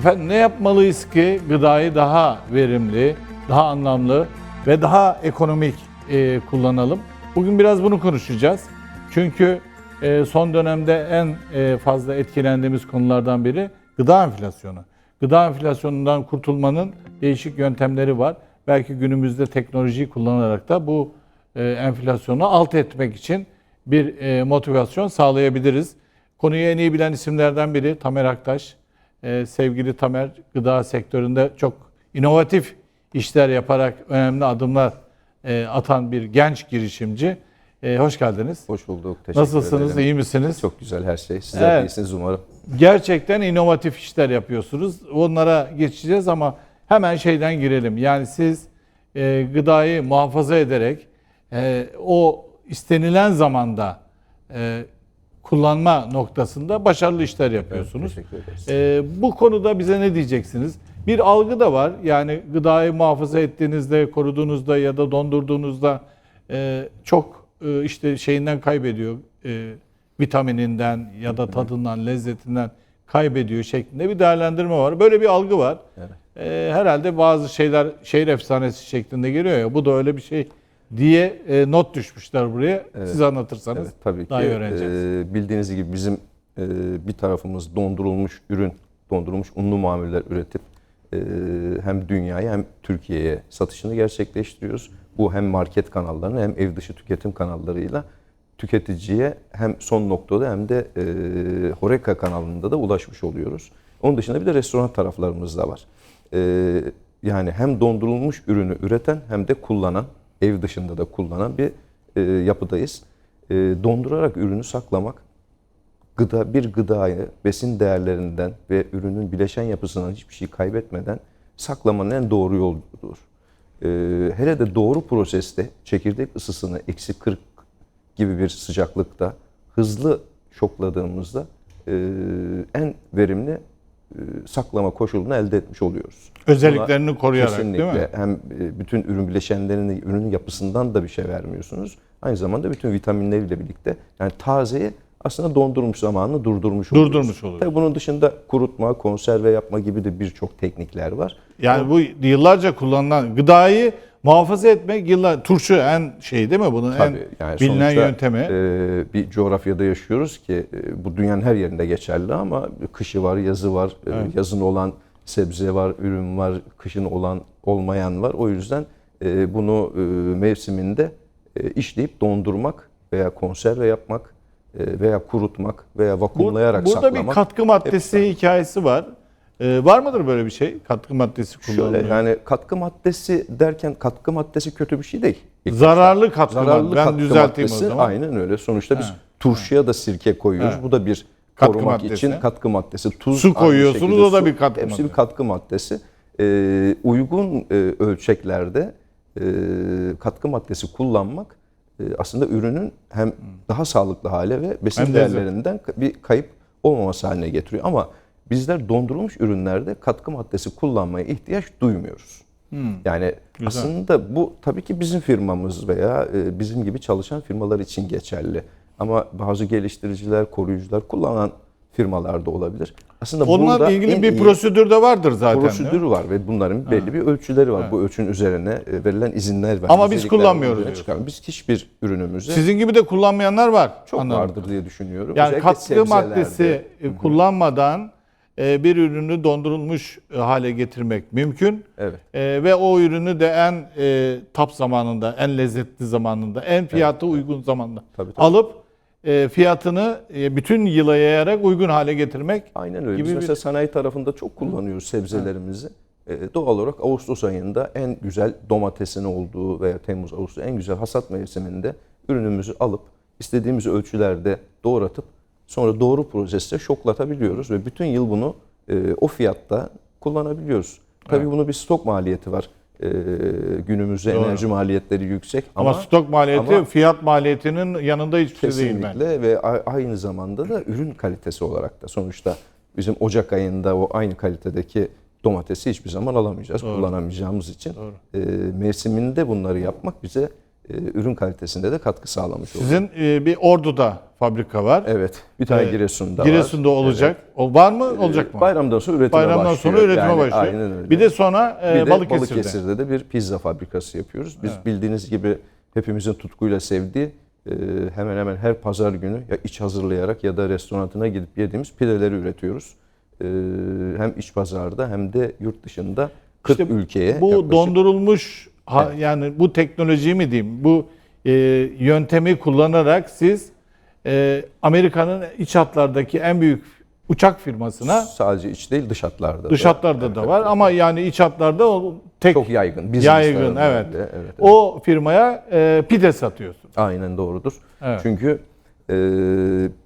Efendim ne yapmalıyız ki gıdayı daha verimli, daha anlamlı ve daha ekonomik e, kullanalım? Bugün biraz bunu konuşacağız. Çünkü e, son dönemde en e, fazla etkilendiğimiz konulardan biri gıda enflasyonu. Gıda enflasyonundan kurtulmanın değişik yöntemleri var. Belki günümüzde teknolojiyi kullanarak da bu e, enflasyonu alt etmek için bir e, motivasyon sağlayabiliriz. Konuyu en iyi bilen isimlerden biri Tamer Aktaş. Ee, sevgili Tamer gıda sektöründe çok inovatif işler yaparak önemli adımlar e, atan bir genç girişimci. Ee, hoş geldiniz. Hoş bulduk. Teşekkür Nasılsınız? ederim. iyi misiniz? Çok güzel her şey. Sizler Evet. iyisiniz umarım. Gerçekten inovatif işler yapıyorsunuz. Onlara geçeceğiz ama hemen şeyden girelim. Yani siz e, gıdayı muhafaza ederek e, o istenilen zamanda e, kullanma noktasında başarılı işler yapıyorsunuz. Teşekkür ederiz. Ee, bu konuda bize ne diyeceksiniz? Bir algı da var. Yani gıdayı muhafaza ettiğinizde, koruduğunuzda ya da dondurduğunuzda e, çok e, işte şeyinden kaybediyor. E, vitamininden ya da tadından, lezzetinden kaybediyor şeklinde bir değerlendirme var. Böyle bir algı var. Evet. E, herhalde bazı şeyler şehir efsanesi şeklinde geliyor ya. Bu da öyle bir şey diye e, not düşmüşler buraya. Siz anlatırsanız Evet, tabii ki. daha iyi öğreneceğiz. e, bildiğiniz gibi bizim e, bir tarafımız dondurulmuş ürün, dondurulmuş unlu mamuller üretip e, hem dünyaya hem Türkiye'ye satışını gerçekleştiriyoruz. Bu hem market kanallarını hem ev dışı tüketim kanallarıyla tüketiciye hem son noktada hem de e, Horeca kanalında da ulaşmış oluyoruz. Onun dışında bir de restoran taraflarımız da var. E, yani hem dondurulmuş ürünü üreten hem de kullanan, ev dışında da kullanan bir e, yapıdayız. E, dondurarak ürünü saklamak gıda bir gıdayı besin değerlerinden ve ürünün bileşen yapısından hiçbir şey kaybetmeden saklamanın en doğru yoludur. Ee, hele de doğru proseste çekirdek ısısını eksi 40 gibi bir sıcaklıkta hızlı şokladığımızda e, en verimli e, saklama koşulunu elde etmiş oluyoruz. Özelliklerini Buna koruyarak, değil kesinlikle mi? Hem e, bütün ürün bileşenlerini, ürünün yapısından da bir şey vermiyorsunuz. Aynı zamanda bütün vitaminleriyle birlikte yani tazeyi aslında dondurmuş zamanını durdurmuş oluyoruz. Durdurmuş oluyoruz. Tabii bunun dışında kurutma, konserve yapma gibi de birçok teknikler var. Yani bu yıllarca kullanılan gıdayı muhafaza etmek yıllar turşu en şey değil mi bunun Tabii en yani bilinen sonuçta, yöntemi. e, bir coğrafyada yaşıyoruz ki e, bu dünyanın her yerinde geçerli ama kışı var, yazı var. E, Yazın olan sebze var, ürün var, kışın olan olmayan var. O yüzden e, bunu e, mevsiminde e, işleyip dondurmak veya konserve yapmak e, veya kurutmak veya vakumlayarak burada saklamak. bir katkı maddesi hikayesi var. Ee, var mıdır böyle bir şey? Katkı maddesi kullanılıyor. Şöyle yani katkı maddesi derken katkı maddesi kötü bir şey değil. İlk Zararlı katkı Zararlı madde. Ben katkı düzelteyim maddesi, o zaman. Aynen öyle. Sonuçta biz turşuya da sirke koyuyoruz. Evet. Bu da bir Katkı korumak maddesi. için katkı maddesi. Tuz Su koyuyorsunuz, şekilde o da bir katkı Hepsi madde. bir katkı maddesi. Ee, uygun e, ölçeklerde e, katkı maddesi kullanmak e, aslında ürünün hem daha sağlıklı hale ve besin değerlerinden bir kayıp olmaması haline getiriyor. Ama bizler dondurulmuş ürünlerde katkı maddesi kullanmaya ihtiyaç duymuyoruz. Yani aslında bu tabii ki bizim firmamız veya e, bizim gibi çalışan firmalar için geçerli. Ama bazı geliştiriciler, koruyucular kullanan firmalar da olabilir. Aslında Onunla ilgili bir prosedür de vardır zaten. prosedür var ve bunların belli bir ölçüleri var. Bu ölçünün üzerine e, verilen izinler var. Ama biz kullanmıyoruz. Biz hiçbir ürünümüze Sizin gibi de kullanmayanlar var. çok Anladım. vardır diye düşünüyorum. Yani Özellikle katkı sebzelerde. maddesi e, kullanmadan e, bir ürünü dondurulmuş e, hale getirmek mümkün. Evet. E, ve o ürünü de en e, tap zamanında, en lezzetli zamanında, en fiyatı uygun zamanda Tabii, tabii. alıp e, fiyatını e, bütün yıla yayarak uygun hale getirmek Aynen öyle. gibi Biz bir- mesela sanayi tarafında çok kullanıyoruz sebzelerimizi. E, doğal olarak Ağustos ayında en güzel domatesin olduğu veya Temmuz Ağustos en güzel hasat mevsiminde ürünümüzü alıp istediğimiz ölçülerde doğratıp sonra doğru proseste şoklatabiliyoruz ve bütün yıl bunu e, o fiyatta kullanabiliyoruz. Tabii bunun bir stok maliyeti var. E, günümüzde Doğru. enerji maliyetleri yüksek ama, ama, stok maliyeti ama- fiyat maliyetinin yanında hiçbir şey değil. Kesinlikle ve aynı zamanda da ürün kalitesi olarak da sonuçta bizim Ocak ayında o aynı kalitedeki domatesi hiçbir zaman alamayacağız, kullanamayacağımız için e, mevsiminde bunları yapmak bize ürün kalitesinde de katkı sağlamış oluyor. Sizin e, bir Ordu'da fabrika var. Evet. Bir tane Giresun'da, Giresun'da var. olacak. O var mı? Olacak mı? Bayramdan sonra üretime Bayramdan başlıyor. sonra üretime Yani başlıyor. Aynen öyle. Bir de sonra e, Bir de Balıkesir'de. Balıkesir'de de bir pizza fabrikası yapıyoruz. Biz bildiğiniz gibi hepimizin tutkuyla sevdiği e, hemen hemen her pazar günü ya iç hazırlayarak ya da restoranına gidip yediğimiz pideleri üretiyoruz. E, hem iç pazarda hem de yurt dışında 40 İşte ülkeye Bu yaklaşık. dondurulmuş ha- yani bu teknolojiyi mi diyeyim? Bu e, yöntemi kullanarak siz e, Amerika'nın iç hatlardaki en büyük uçak firmasına sadece iç değil dış hatlarda. da. dış hatlarda da var ama yani iç hatlarda o tek Çok yaygın. yaygın evet. evet, evet. O firmaya e, pide satıyorsun. Aynen doğrudur. Evet. Çünkü e,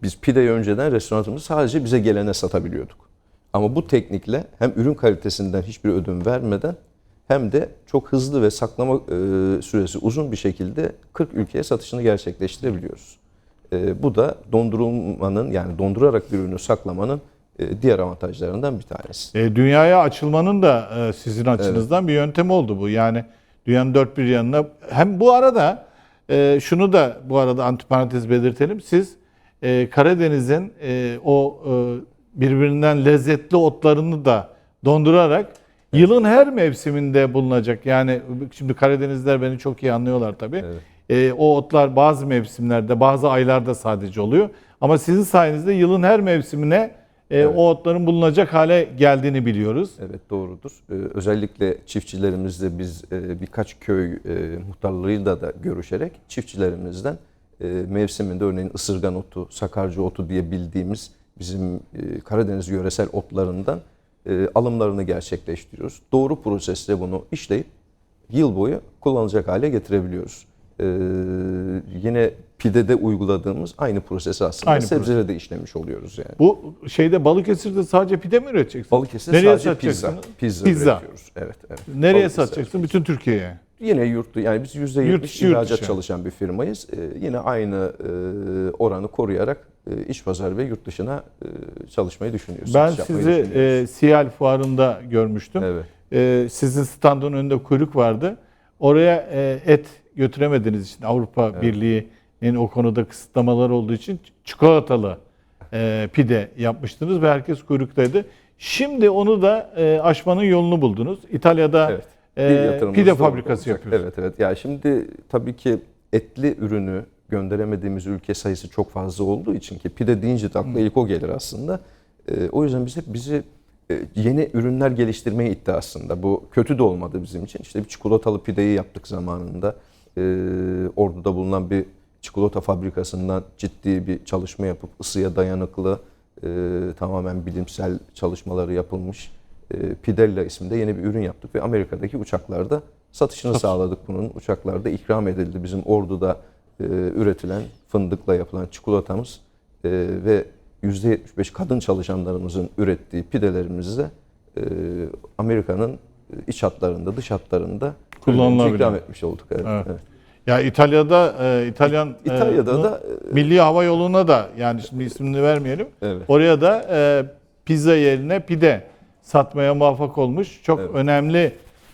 biz pideyi önceden restoranımızda sadece bize gelene satabiliyorduk. Ama bu teknikle hem ürün kalitesinden hiçbir ödün vermeden hem de çok hızlı ve saklama e, süresi uzun bir şekilde 40 ülkeye satışını gerçekleştirebiliyoruz. E, bu da dondurulmanın yani dondurarak bir ürünü saklamanın e, diğer avantajlarından bir tanesi. E, dünyaya açılmanın da sizin açınızdan bir yöntem oldu bu. Yani dünyanın dört bir yanına hem bu arada e, şunu da bu arada antiparantez belirtelim. Siz e, Karadeniz'in e, o e, birbirinden lezzetli otlarını da dondurarak yılın her mevsiminde bulunacak. Yani şimdi Karadenizler beni çok iyi anlıyorlar tabii. E, o otlar bazı mevsimlerde, bazı aylarda sadece oluyor. Ama sizin sayenizde yılın her mevsimine e, o otların bulunacak hale geldiğini biliyoruz. Evet doğrudur. Ee, özellikle çiftçilerimizle biz e, birkaç köy e, muhtarlarıyla da görüşerek çiftçilerimizden e, mevsiminde örneğin ısırgan otu, sakarca otu diye bildiğimiz bizim e, Karadeniz yöresel otlarından e, alımlarını gerçekleştiriyoruz. Doğru prosesle bunu işleyip yıl boyu kullanılacak hale getirebiliyoruz. Ee, yine pidede uyguladığımız aynı prosesi aslında Aynı sebzede de işlemiş oluyoruz yani. Bu şeyde Balıkesir'de sadece pide mi üreteceksin? Balıkesir'de Nereye sadece pizza, pizza, Pizza. üretiyoruz. Evet, evet. Nereye Balıkesir. satacaksın? Bütün Türkiye'ye. Yine yurt yani biz %70 Yurt yurt ihracat dışı. çalışan bir firmayız. Ee, yine aynı e, oranı koruyarak e, iç pazar ve yurt dışına e, çalışmayı düşünüyoruz. Ben sizi e, Siyal fuarında görmüştüm. Evet. E, sizin standın önünde kuyruk vardı. Oraya e, et götüremediğiniz için Avrupa Birliği'nin o konuda kısıtlamaları olduğu için çikolatalı e, pide yapmıştınız ve herkes kuyruktaydı. Şimdi onu da e, aşmanın yolunu buldunuz. İtalya'da Evet. e, pide fabrikası olacak. yapıyorsunuz. Evet evet. Ya şimdi tabii ki etli ürünü gönderemediğimiz ülke sayısı çok fazla olduğu için ki pide deyince de akla ilk o gelir aslında. Ee, o yüzden biz hep bizi e, yeni ürünler geliştirmeye itti aslında. Bu kötü de olmadı bizim için. İşte bir çikolatalı pideyi yaptık zamanında. Ee, Ordu'da bulunan bir çikolata fabrikasından ciddi bir çalışma yapıp ısıya dayanıklı e, tamamen bilimsel çalışmaları yapılmış e, Pidella isminde yeni bir ürün yaptık ve Amerika'daki uçaklarda satışını sağladık bunun. Uçaklarda ikram edildi. Bizim Ordu'da e, üretilen fındıkla yapılan çikolatamız e, ve %75 kadın çalışanlarımızın ürettiği pidelerimizle e, Amerika'nın iç hatlarında, dış hatlarında Kullanılabiliyor. ikram etmiş olduk. Evet, Evet. evet. Ya İtalya'da e, İtalyan İtalya'da e, da e, Milli Hava Yolu'na da yani şimdi ismini vermeyelim. Evet. Oraya da e, pizza yerine pide satmaya muvaffak olmuş. Çok Evet. önemli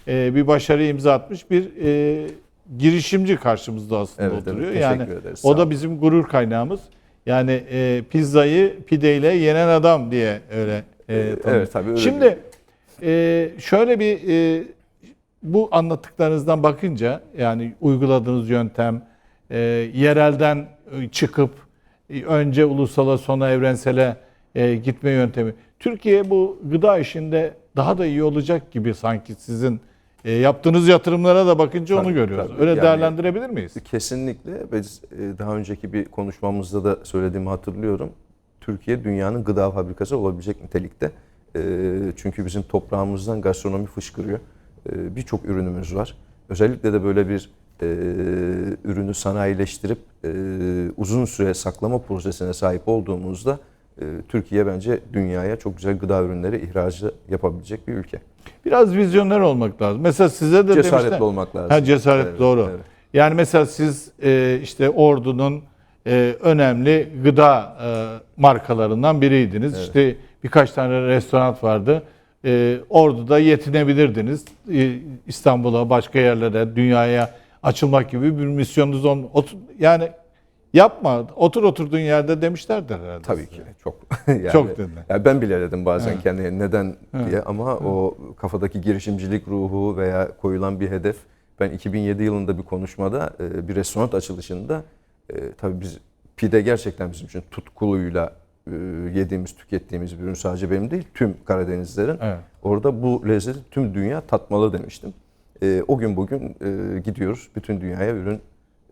e, bir başarı imza atmış bir e, girişimci karşımızda aslında Evet, evet. oturuyor. Teşekkür yani ederiz. o da bizim gurur kaynağımız. Yani e, pizzayı pideyle yenen adam diye öyle e, evet, tabii öyle Şimdi e, şöyle bir e, bu anlattıklarınızdan bakınca yani uyguladığınız yöntem e, yerelden çıkıp e, önce ulusala sonra evrensele e, gitme yöntemi. Türkiye bu gıda işinde daha da iyi olacak gibi sanki sizin e, yaptığınız yatırımlara da bakınca onu Tabii, görüyoruz. tabii. Öyle Yani- değerlendirebilir miyiz? Kesinlikle. Biz e, daha önceki bir konuşmamızda da söylediğimi hatırlıyorum. Türkiye dünyanın gıda fabrikası olabilecek nitelikte. E, Çünkü bizim toprağımızdan gastronomi fışkırıyor. E, Birçok ürünümüz var. Özellikle de böyle bir e, ürünü sanayileştirip e, uzun süre saklama prosesine sahip olduğumuzda e, Türkiye bence dünyaya çok güzel gıda ürünleri ihracı yapabilecek bir ülke. Biraz vizyoner olmak lazım. Mesela size de Cesaretli demişler- olmak lazım. Ha, cesaret Evet, doğru. evet. Yani mesela siz e, işte Ordu'nun e, önemli gıda e, markalarından biriydiniz. İşte birkaç tane restoran vardı. E, Ordu'da yetinebilirdiniz. E, İstanbul'a, başka yerlere, dünyaya açılmak gibi bir misyonunuz otur, yani yapma otur oturduğun yerde demişlerdir herhalde. Tabii size. ki çok. yani, Çok dediler. Yani ben bile dedim bazen Evet. kendime neden diye ama o kafadaki girişimcilik ruhu veya koyulan bir hedef ben 2007 yılında bir konuşmada e, bir restoran açılışında e, tabii biz pide gerçekten bizim için tutkuluyla e, yediğimiz, tükettiğimiz bir ürün sadece benim değil tüm Karadenizlerin. Evet. Orada bu lezzeti tüm dünya tatmalı demiştim. O gün bugün gidiyoruz bütün dünyaya ürün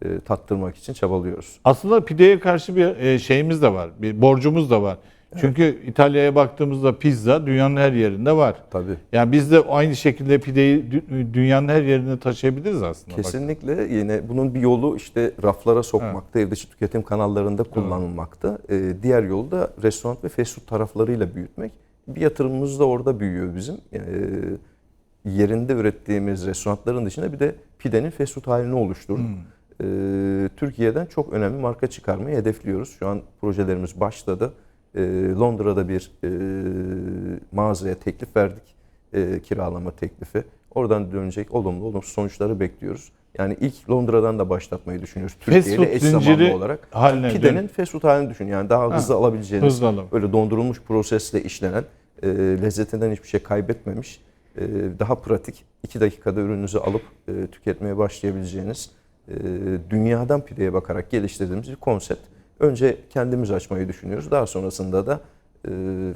e, tattırmak için çabalıyoruz. Aslında pideye karşı bir e, şeyimiz de var. Bir borcumuz da var. Çünkü İtalya'ya baktığımızda pizza dünyanın her yerinde var. Tabii. Yani biz de aynı şekilde pideyi dü- dünyanın her yerine taşıyabiliriz aslında. Bak. Kesinlikle yine bunun bir yolu işte raflara sokmakta, ev dışı tüketim kanallarında kullanılmakta. Ee, diğer yolu da restoran ve fast food taraflarıyla büyütmek. Bir yatırımımız da orada büyüyor bizim. Ee, yerinde ürettiğimiz restoranların dışında bir de pidenin fast food halini oluşturduk. Ee, Türkiye'den çok önemli marka çıkarmayı hedefliyoruz. Şu an projelerimiz başladı. Ee, Londra'da bir e, mağazaya teklif verdik. E, kiralama teklifi. Oradan dönecek olumlu olumsuz sonuçları bekliyoruz. Yani ilk Londra'dan da başlatmayı düşünüyoruz. Türkiye ile eş zamanlı olarak. haline Pidenin dönük. fast food halini düşün. Yani daha hızlı alabileceğiniz, hızlı alalım. böyle dondurulmuş prosesle işlenen, e, lezzetinden hiçbir şey kaybetmemiş, e, daha pratik, 2 dakikada ürününüzü alıp e, tüketmeye başlayabileceğiniz, e, dünyadan pideye bakarak geliştirdiğimiz bir konsept. Önce kendimiz açmayı düşünüyoruz. Daha sonrasında da e,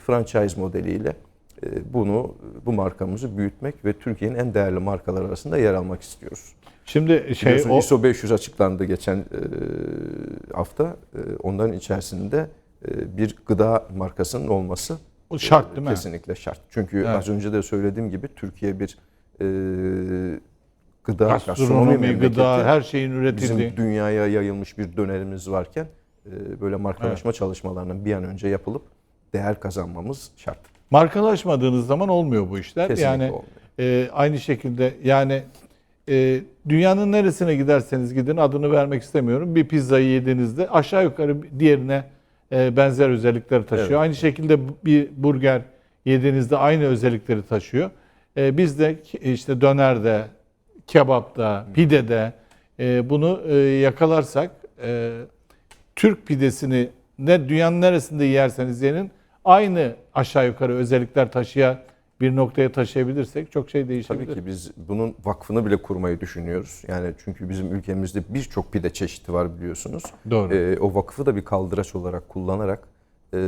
franchise modeliyle e, bunu, bu markamızı büyütmek ve Türkiye'nin en değerli markalar arasında yer almak istiyoruz. Şimdi şey Biliyorsun o ISO 500 açıklandı geçen e, hafta. E, onların içerisinde e, bir gıda markasının olması o şart değil mi? kesinlikle şart. Çünkü Evet. az önce de söylediğim gibi Türkiye bir e, gıda, gastronomi gıda, her şeyin üretildiği. Bizim dünyaya yayılmış bir dönerimiz varken e, böyle markalaşma çalışmalarının bir an önce yapılıp değer kazanmamız şart. Markalaşmadığınız zaman olmuyor bu işler. Kesinlikle yani olmuyor. e, aynı şekilde yani e, dünyanın neresine giderseniz gidin adını vermek istemiyorum. Bir pizzayı yediğinizde aşağı yukarı diğerine e, benzer özellikleri taşıyor. Evet. Aynı şekilde bir burger yediğinizde aynı özellikleri taşıyor. E, biz de işte dönerde, kebapta, pidede e, bunu e, yakalarsak e, Türk pidesini ne dünyanın neresinde yerseniz yenin aynı aşağı yukarı özellikler taşıyan bir noktaya taşıyabilirsek çok şey değişebilir. Tabii ki biz bunun vakfını bile kurmayı düşünüyoruz. Yani çünkü bizim ülkemizde birçok pide çeşidi var biliyorsunuz. Doğru. Ee, o vakfı da bir kaldıraç olarak kullanarak e,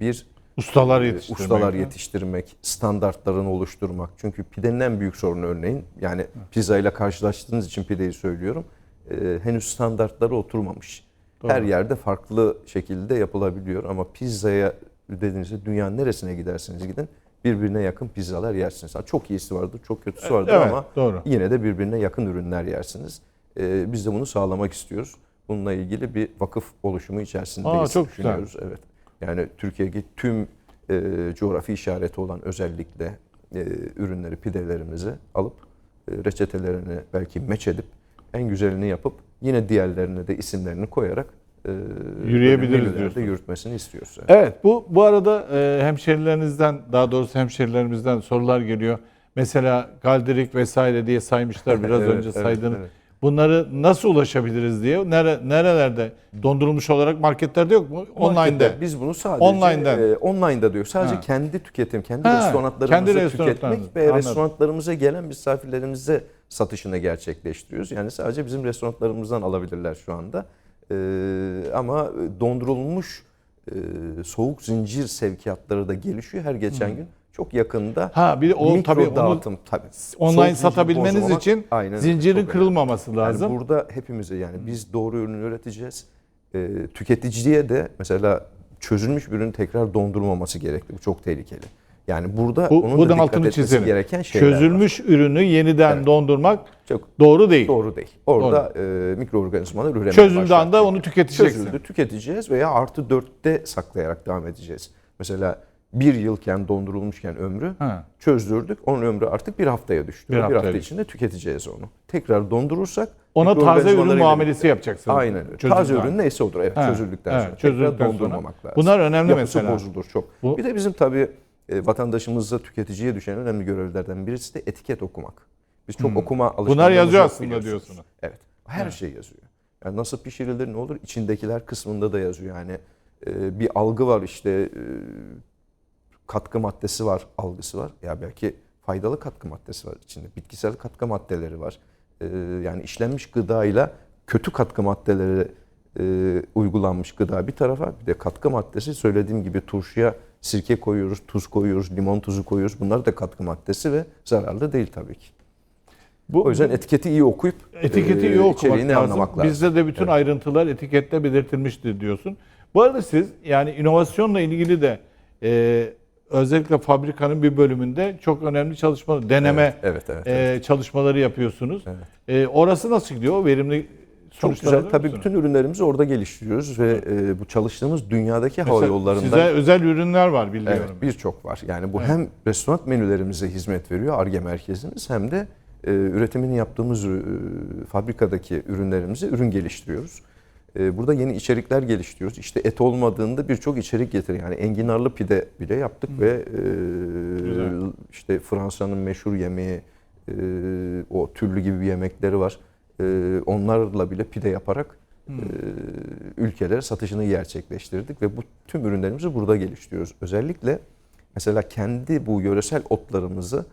bir Ustalar e, yetiştirmek. ustalar yetiştirmek, standartlarını oluşturmak. Çünkü pidenin en büyük sorunu örneğin yani pizza ile karşılaştığınız için pideyi söylüyorum. e, henüz standartlara oturmamış. Her yerde farklı şekilde yapılabiliyor ama pizzaya dediğinizde dünyanın neresine giderseniz gidin birbirine yakın pizzalar yersiniz. Çok iyisi vardır, çok kötüsü vardır Evet, ama doğru. yine de birbirine yakın ürünler yersiniz. Ee, biz de bunu sağlamak istiyoruz. Bununla ilgili bir vakıf oluşumu içerisindeyiz. Aa, çok güzel. düşünüyoruz. Evet. Yani Türkiye'deki tüm e, coğrafi işareti olan özellikle e, ürünleri, pidelerimizi alıp e, reçetelerini belki meç edip en güzelini yapıp yine diğerlerine de isimlerini koyarak e, Yürüyebiliriz diyorsun. yürütmesini istiyoruz. Evet. Evet bu bu arada e, hemşerilerinizden daha doğrusu hemşerilerimizden sorular geliyor. Mesela galdirik vesaire diye saymışlar biraz Evet, önce evet, saydığını. evet. Bunları nasıl ulaşabiliriz diye. Nere, nerelerde dondurulmuş olarak marketlerde yok mu? Online'da. Biz bunu sadece Online'dan. e, online'da diyor. Sadece Ha. kendi tüketim, kendi Ha, restoranlarımızda kendi tüketmek ve Anladım. restoranlarımıza gelen misafirlerimize satışını gerçekleştiriyoruz. Yani sadece bizim restoranlarımızdan alabilirler şu anda. E, ama dondurulmuş e, soğuk zincir sevkiyatları da gelişiyor her geçen gün. Çok yakında Ha bir de o mikro tabii onu dağıtım tabii. online satabilmeniz bozmamak, için aynen, zincirin kırılmaması lazım. Yani burada hepimize yani biz doğru ürünü üreteceğiz. Ee, tüketiciye de mesela çözülmüş bir ürün tekrar dondurulmaması gerekli. Bu çok tehlikeli. Yani burada Bu, onun da dikkat etmesi çizelim. gereken şeyler var. Çözülmüş ürünü yeniden Evet. dondurmak Çok doğru değil. doğru değil. Orada e, mikroorganizmalar üremeye Çözüldüğü başlar. anda onu tüketeceksin. Çözüldü, tüketeceğiz veya artı dörtte saklayarak devam edeceğiz. Mesela bir yılken dondurulmuşken ömrü Ha. çözdürdük. Onun ömrü artık bir haftaya düştü. Bir Bir, hafta düştü. içinde tüketeceğiz onu. Tekrar dondurursak Ona taze ürün muamelesi birlikte- yapacaksınız. Aynen öyle. Çözüldüğü Taze ürün neyse odur. Evet Ha, çözüldükten evet, sonra. çözüldükten tekrar sonra. dondurmamak lazım. Bunlar önemli Yapısı mesela. bozulur çok. Bu- Bir de bizim tabii e, vatandaşımızla tüketiciye düşen önemli görevlerden birisi de etiket okumak. Biz çok okuma alışkanlığımız Hmm. Bunlar yazıyor aslında diyorsunuz. Evet. Her şey yazıyor. Yani nasıl pişirilir ne olur içindekiler kısmında da yazıyor. Yani e, bir algı var işte e, katkı maddesi var, algısı var. Ya belki faydalı katkı maddesi var içinde. Bitkisel katkı maddeleri var. E, yani işlenmiş gıdayla kötü katkı maddeleri e, uygulanmış gıda bir tarafa bir de katkı maddesi söylediğim gibi turşuya sirke koyuyoruz, tuz koyuyoruz, limon tuzu koyuyoruz. Bunlar da katkı maddesi ve zararlı değil tabii ki. Bu, O yüzden etiketi iyi okuyup Etiketi e, iyi okumak lazım. anlamak lazım. Bizde de bütün ayrıntılar etikette belirtilmiştir diyorsun. Bu arada siz yani inovasyonla ilgili de e, özellikle fabrikanın bir bölümünde çok önemli çalışma, deneme Evet, evet, evet. e, çalışmaları yapıyorsunuz. E, orası nasıl gidiyor? Verimli Çok güzel. Tabii musunuz? bütün ürünlerimizi orada geliştiriyoruz ve e, bu çalıştığımız dünyadaki hava Mesela yollarından Size özel ürünler var Evet, biliyorum. birçok var. Yani bu hem restoran menülerimize hizmet veriyor ARGE merkezimiz hem de e, üretimini yaptığımız e, fabrikadaki ürünlerimize ürün geliştiriyoruz. E, burada yeni içerikler geliştiriyoruz. İşte et olmadığında birçok içerik getiriyor. Yani enginarlı pide bile yaptık ve e, Güzel. işte Fransa'nın meşhur yemeği e, o türlü gibi bir yemekleri var. E, onlarla bile pide yaparak e, ülkelere satışını gerçekleştirdik ve bu tüm ürünlerimizi burada geliştiriyoruz. Özellikle mesela kendi bu yöresel otlarımızı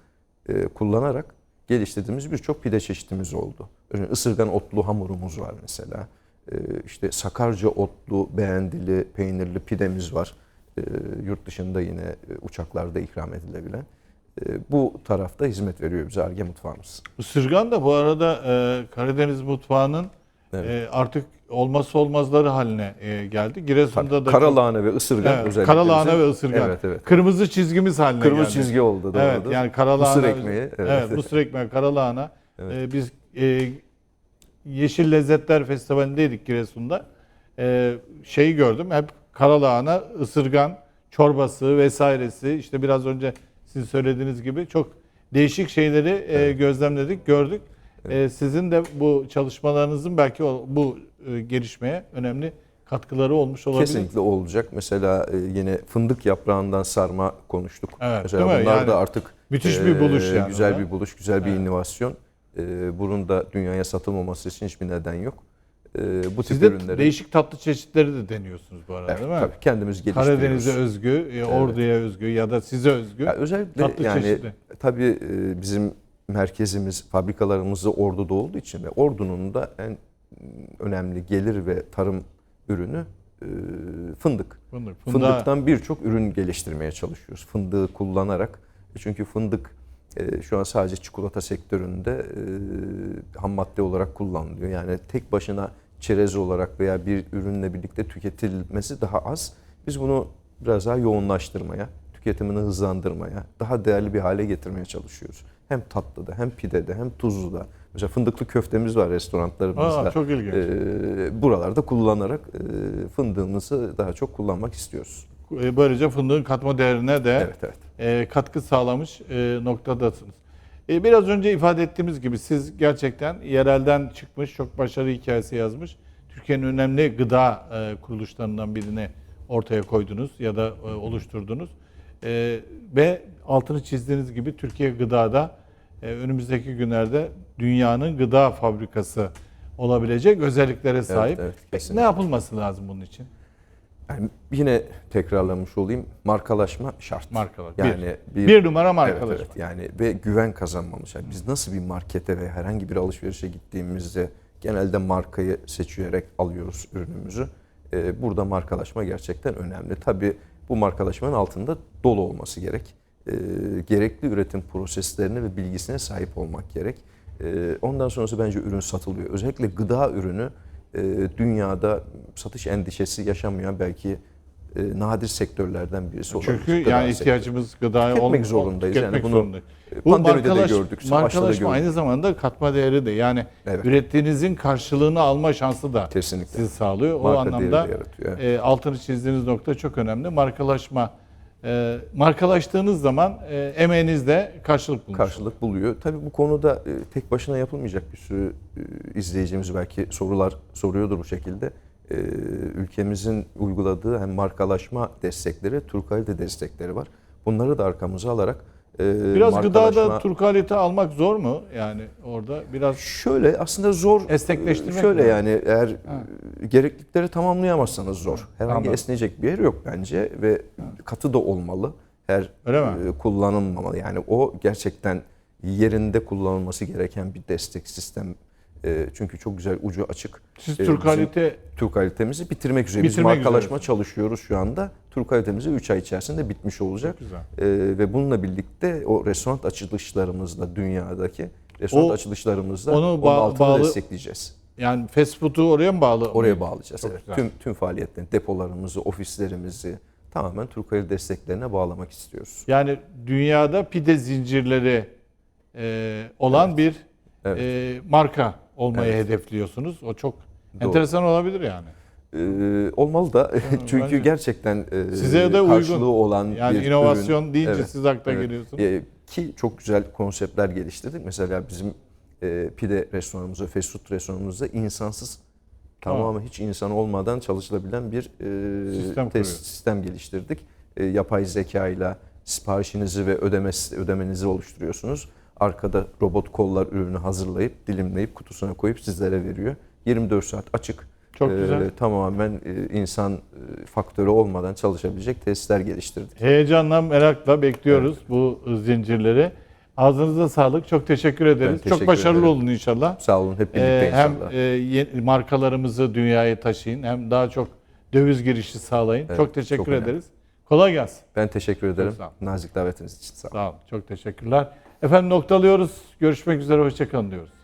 kullanarak geliştirdiğimiz birçok pide çeşitimiz oldu. Örneğin ısırgan otlu hamurumuz var mesela. E, işte sakarca otlu beğendili peynirli pidemiz var. E, yurt dışında yine e, uçaklarda ikram edilebilen. E, bu tarafta hizmet veriyor bize Arge mutfağımız. Isırgan da bu arada e, Karadeniz mutfağının Evet. e, artık olmazsa olmazları haline geldi. Giresun'da da Kara lahana ve ısırgan Evet, özellikle. kara lahana bizim- ve ısırgan. Evet evet. Kırmızı çizgimiz haline Kırmızı geldi. çizgi oldu. Evet doğrudur. yani kara lahana. Mısır ekmeği. Evet, Evet. mısır ekmeği, kara lahana. Evet. Ee, biz e, Yeşil Lezzetler Festivali'ndeydik Giresun'da. Ee, şeyi gördüm hep kara lahana, ısırgan, çorbası vesairesi. İşte biraz önce sizin söylediğiniz gibi çok değişik şeyleri e, gözlemledik, gördük. E, sizin de bu çalışmalarınızın belki o, bu e, gelişmeye önemli katkıları olmuş olabilir. Kesinlikle olacak. Mesela e, yine fındık yaprağından sarma konuştuk. Evet, Mesela bunlar Yani da artık müthiş bir buluş yani Güzel bir buluş, güzel bir inovasyon. E, bunun da dünyaya satılmaması için hiçbir neden yok. E, bu tip Siz de ürünleri değişik tatlı çeşitleri de deniyorsunuz bu arada evet, değil mi? tabii kendimiz geliştiriyoruz. Karadeniz'e özgü, e, Ordu'ya özgü ya da size özgü. Ya özellikle tatlı yani çeşitli. tabii e, bizim merkezimiz, fabrikalarımız da Ordu'da olduğu için ve Ordu'nun da en önemli gelir ve tarım ürünü e, fındık. Fındık. Fındığa- Fındıktan birçok ürün geliştirmeye çalışıyoruz. Fındığı kullanarak. Çünkü fındık şu an sadece çikolata sektöründe e, ham madde olarak kullanılıyor. Yani tek başına çerez olarak veya bir ürünle birlikte tüketilmesi daha az. Biz bunu biraz daha yoğunlaştırmaya, tüketimini hızlandırmaya, daha değerli bir hale getirmeye çalışıyoruz. Hem tatlıda, hem pidede, hem tuzluda. Mesela fındıklı köftemiz var restoranlarımızda. Aa, çok ilginç. Ee, buralarda kullanarak e, fındığımızı daha çok kullanmak istiyoruz. E, Böylece fındığın katma değerine de Evet evet. E, katkı sağlamış e, noktadasınız. E, biraz önce ifade ettiğimiz gibi siz gerçekten yerelden çıkmış, çok başarı hikayesi yazmış. Türkiye'nin önemli gıda e, kuruluşlarından birini ortaya koydunuz ya da e, oluşturdunuz. E, ve altını çizdiğiniz gibi Türkiye gıdada e, önümüzdeki günlerde dünyanın gıda fabrikası olabilecek özelliklere sahip. evet, kesinlikle. ne yapılması lazım bunun için? Yani yine tekrarlamış olayım. Markalaşma şart. Markalar. Yani bir. bir numara markalaşma. Evet, evet. Yani ve güven kazanmamız. Yani biz nasıl bir markete ve herhangi bir alışverişe gittiğimizde genelde markayı seçerek alıyoruz ürünümüzü. Ee, burada markalaşma gerçekten önemli. Tabii bu markalaşmanın altında dolu olması gerek. Ee, gerekli üretim proseslerine ve bilgisine sahip olmak gerek. Ee, ondan sonrası bence ürün satılıyor. Özellikle gıda ürünü e, dünyada satış endişesi yaşamayan belki e, nadir sektörlerden birisi olabilir. Çünkü Gıda yani sektörü. ihtiyacımız gıdaya Tüketmek ol- zorundayız. Yani bunu, zorundayız. pandemide de gördük, da Markalaşma gördük. aynı zamanda katma değeri de yani Evet. ürettiğinizin karşılığını alma şansı da Kesinlikle. sizi sağlıyor. o Marka değeri anlamda e, altını çizdiğiniz nokta çok önemli. Markalaşma e, markalaştığınız zaman e, emeğiniz karşılık bulmuş. karşılık buluyor. Tabii bu konuda e, tek başına yapılmayacak bir sürü e, izleyicimiz belki sorular soruyordur bu şekilde. E, ülkemizin uyguladığı hem markalaşma destekleri, Turkalite destekleri var. Bunları da arkamıza alarak e, Biraz gıdada Türk kalite almak zor mu? Yani orada biraz Şöyle aslında zor. Esnekleştirmek Şöyle mi? yani eğer e, gereklilikleri tamamlayamazsanız zor. Herhangi Anladım. esneyecek bir yer yok bence ve katı da olmalı. Her e, kullanılmamalı. Yani o gerçekten yerinde kullanılması gereken bir destek sistem. E, çünkü çok güzel ucu açık. siz E, Türk kalite Türk kalitemizi bitirmek üzere. Biz Bitirmek markalaşma üzere. çalışıyoruz şu anda. Türk kalitemizi 3 ay içerisinde bitmiş olacak. güzel. Ee, ve bununla birlikte o restoran açılışlarımızla dünyadaki restoran O- açılışlarımızla onu onun ba- altını bağlı- destekleyeceğiz. yani fast food'u oraya mı bağlı? Oraya bağlayacağız. Çok evet. güzel. Tüm tüm faaliyetlerini, depolarımızı, ofislerimizi tamamen Türk Kalite desteklerine bağlamak istiyoruz. Yani dünyada pide zincirleri e, olan bir Evet. e, marka olmayı hedefliyorsunuz. O çok enteresan olabilir yani. Ee, olmalı da çünkü bence. gerçekten e, Size de uygun. karşılığı olan Yani bir inovasyon ürün. deyince Evet, siz akla evet. geliyorsunuz. Ee, ki çok güzel konseptler geliştirdik. Mesela bizim e, pide restoranımızda, fast food restoranımızda insansız tamamen hiç insan olmadan çalışılabilen bir e, Sistem test- sistem geliştirdik. E, yapay zeka ile siparişinizi ve ödemesi, ödemenizi oluşturuyorsunuz. Arkada robot kollar ürünü hazırlayıp, dilimleyip, kutusuna koyup sizlere veriyor. 24 saat açık. Çok E, güzel. tamamen e, insan e, faktörü olmadan çalışabilecek testler geliştirdik. Heyecanla, merakla bekliyoruz bu zincirleri. Ağzınıza sağlık. Çok teşekkür ederiz. teşekkür çok başarılı ederim. olun inşallah. Sağ olun hep birlikte Ee, hem inşallah. e, yeni- markalarımızı dünyaya taşıyın hem daha çok döviz girişi sağlayın. Evet, çok teşekkür çok önemli. ederiz. Kolay gelsin. Ben teşekkür ederim. Nazik davetiniz için sağ olun. Sağ olun. Çok teşekkürler. Efendim noktalıyoruz. Görüşmek üzere. Hoşçakalın diyoruz.